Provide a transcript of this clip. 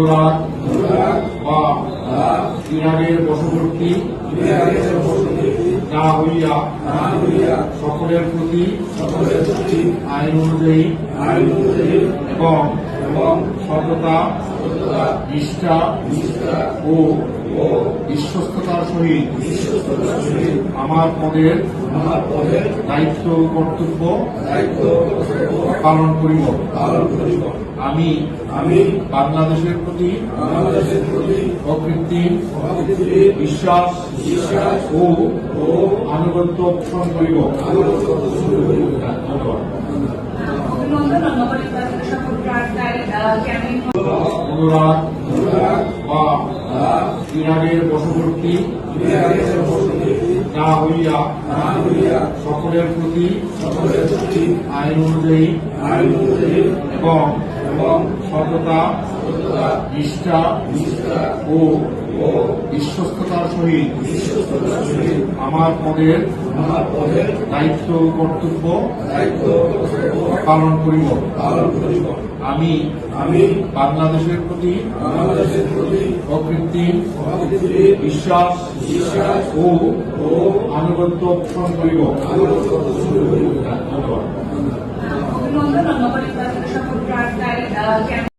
অনুরাগ বা ইরানের বশবর্তী না হইয়া সকলের প্রতি আইন অনুযায়ী এবং সততা নিষ্ঠা ও বিশ্বস্ততার সহিত আমার পদের দায়িত্ব কর্তব্য পালন করিব। আমি আমি বাংলাদেশের প্রতি অকৃত্রিম বিশ্বাস ও ও আনুগত্য পোষণ করিব। আনুগত্য পোষণ করিব। ধন্যবাদ। অনুরাগ বা বা ইরানের বশবর্তী না হইয়া সকলের প্রতি আইন অনুযায়ী এবং এবং সততা নিষ্ঠা ও বিশ্বস্ততার সহিত আমার পদের আমার পদের দায়িত্ব ও কর্তব্য দায়িত্ব পালন করিব। পালন করিব। আমি আমি বাংলাদেশের প্রতি বাংলাদেশের প্রতি অকৃত্রিম বিশ্বাস বিশ্বাস ও ও আনুগত্য পোষণ করিব। আনুগত্য পোষণ করিব। ধন্যবাদ। okay